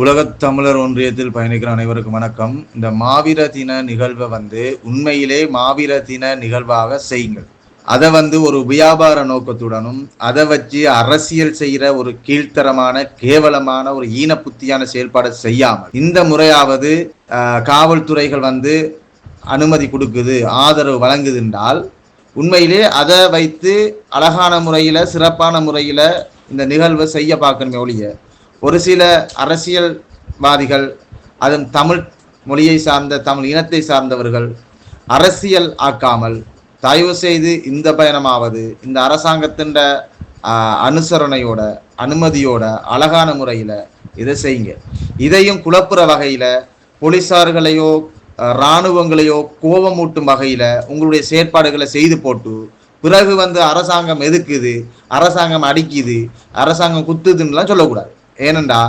உலகத் தமிழர் ஒன்றியத்தில் பயணிக்கிற அனைவருக்கும் வணக்கம். இந்த மாவீர தின நிகழ்வை வந்து உண்மையிலே மாவீர தின நிகழ்வாக செய்யுங்கள். அதை வந்து ஒரு வியாபார நோக்கத்துடனும் அதை வச்சு அரசியல் செய்கிற ஒரு கீழ்த்தரமான கேவலமான ஒரு ஈன புத்தியான செயல்பாடை செய்யாமல் இந்த முறையாவது காவல்துறைகள் வந்து அனுமதி கொடுக்குது ஆதரவு வழங்குது என்றால் உண்மையிலே அதை வைத்து அழகான முறையில் சிறப்பான முறையில் இந்த நிகழ்வை செய்ய பார்க்கணுமே ஒழிய ஒரு சில அரசியல்வாதிகள் அதன் தமிழ் மொழியை சார்ந்த தமிழ் இனத்தை சார்ந்தவர்கள் அரசியல் ஆக்காமல் தயவு செய்து இந்த பயணமாவது இந்த அரசாங்கத்தின் அனுசரணையோட அனுமதியோட அழகான முறையில் இதை செய்யுங்க. இதையும் குழப்புற வகையில் போலீசார்களையோ இராணுவங்களையோ கோபமூட்டும் வகையில் உங்களுடைய செயற்பாடுகளை செய்து போட்டு பிறகு வந்து அரசாங்கம் எதுக்குது அரசாங்கம் அடிக்குது அரசாங்கம் குத்துதுன்னுலாம் சொல்லக்கூடாது. ஏனண்டா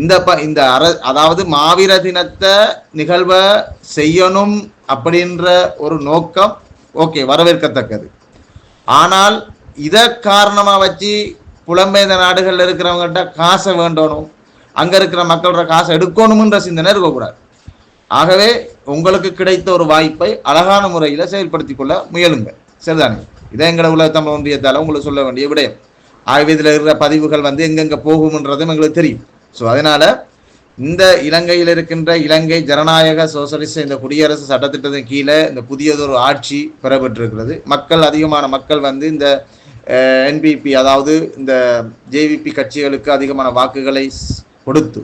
இந்த ப இந்த அர அதாவது மாவீர தினத்தை நிகழ்வை செய்யணும் அப்படின்ற ஒரு நோக்கம் ஓகே வரவேற்கத்தக்கது. ஆனால் இதை காரணமாக வச்சு புலம்பெயர்ந்த நாடுகளில் இருக்கிறவங்ககிட்ட காசை வேண்டணும் அங்கே இருக்கிற மக்களோட காசை எடுக்கணும்ன்ற சிந்தனை இருக்கக்கூடாது. ஆகவே உங்களுக்கு கிடைத்த ஒரு வாய்ப்பை அழகான முறையில் செயல்படுத்தி கொள்ள முயலுங்க சரிதானே? இதை எங்களோட உலக தமிழ் ஒன்றியத்தால் உங்களுக்கு சொல்ல வேண்டிய விடயம். ஆகவே இதில் இருக்கிற பதிவுகள் வந்து எங்கெங்கே போகும்ன்றதும் எங்களுக்கு தெரியும். ஸோ அதனால் இந்த இலங்கையில் இருக்கின்ற இலங்கை ஜனநாயக சோசலிச இந்த குடியரசு சட்டத்திட்டத்தின் கீழே இந்த புதியதொரு ஆட்சி பெறப்பட்டிருக்கிறது. மக்கள் அதிகமான மக்கள் வந்து இந்த என்பிபி அதாவது இந்த ஜேவிபி கட்சிகளுக்கு அதிகமான வாக்குகளை கொடுத்து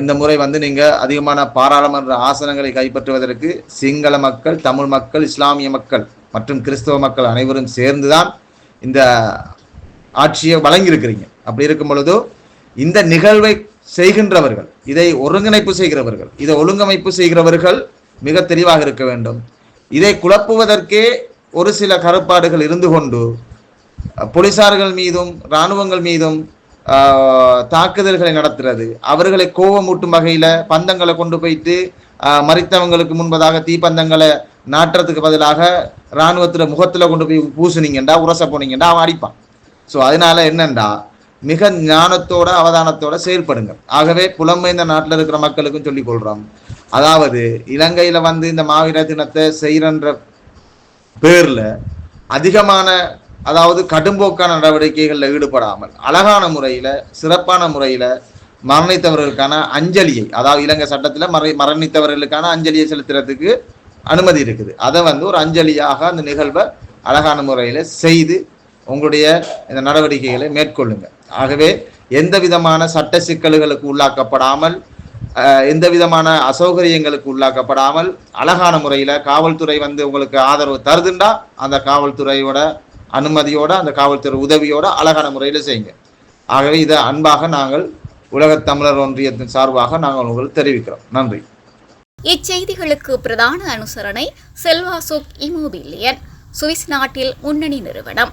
இந்த முறை வந்து நீங்கள் அதிகமான பாராளுமன்ற ஆசனங்களை கைப்பற்றுவதற்கு சிங்கள மக்கள் தமிழ் மக்கள் இஸ்லாமிய மக்கள் மற்றும் கிறிஸ்தவ மக்கள் அனைவரும் சேர்ந்துதான் இந்த ஆட்சியை வழங்கியிருக்கிறீங்க. அப்படி இருக்கும் பொழுது இந்த நிகழ்வை செய்கின்றவர்கள் இதை ஒருங்கிணைப்பு செய்கிறவர்கள் இதை ஒழுங்கமைப்பு செய்கிறவர்கள் மிக தெளிவாக இருக்க வேண்டும். இதை குழப்புவதற்கே ஒரு சில கருப்பாடுகள் இருந்து கொண்டு போலீசார்கள் மீதும் இராணுவங்கள் மீதும் தாக்குதல்களை நடத்துறது அவர்களை கோபமூட்டும் வகையில் பந்தங்களை கொண்டு போயிட்டு மறித்தவங்களுக்கு முன்பதாக தீப்பந்தங்களை நாட்டுறதுக்கு பதிலாக இராணுவத்தில் முகத்தில் கொண்டு போய் பூசுனீங்கண்டா உரச போனீங்கண்டா அவன் அடிப்பான். ஸோ அதனால என்னண்டா? மிக ஞானத்தோட அவதானத்தோட செயல்படுங்க ஆகவே புலம்பெயர்ந்த நாட்டில் இருக்கிற மக்களுக்கும் சொல்லிக் கொள்றோம். அதாவது இலங்கையில வந்து இந்த மாவீர தினத்தை செய்யறன்ற பேர்ல அதிகமான அதாவது கடும்போக்கான நடவடிக்கைகளில் ஈடுபடாமல் அழகான முறையில சிறப்பான முறையில மரணித்தவர்களுக்கான அஞ்சலியை அதாவது இலங்கை சட்டத்துல மறை மரணித்தவர்களுக்கான அஞ்சலியை செலுத்துறதுக்கு அனுமதி இருக்குது. அதை வந்து ஒரு அஞ்சலியாக அந்த நிகழ்வை அழகான முறையில செய்து உங்களுடைய இந்த நடவடிக்கைகளை மேற்கொள்ளுங்க. ஆகவே எந்த விதமான சட்ட சிக்கல்களுக்கு உள்ளாக்கப்படாமல் எந்த விதமான அசௌகரியங்களுக்கு உள்ளாக்கப்படாமல் அழகான முறையில் காவல்துறை வந்து உங்களுக்கு ஆதரவு தருதுண்டா அந்த காவல்துறையோட அனுமதியோட அந்த காவல்துறை உதவியோட அழகான முறையில் செய்யுங்க. ஆகவே இதை அன்பாக நாங்கள் உலகத் தமிழர் ஒன்றியத்தின் சார்பாக நாங்கள் உங்களுக்கு தெரிவிக்கிறோம். நன்றி. இச்செய்திகளுக்கு பிரதான அனுசரணை செல்வாசுக் இமோபிலியன் சுவிஸ் நாட்டில் முன்னணி நிறுவனம்.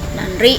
நன்றி.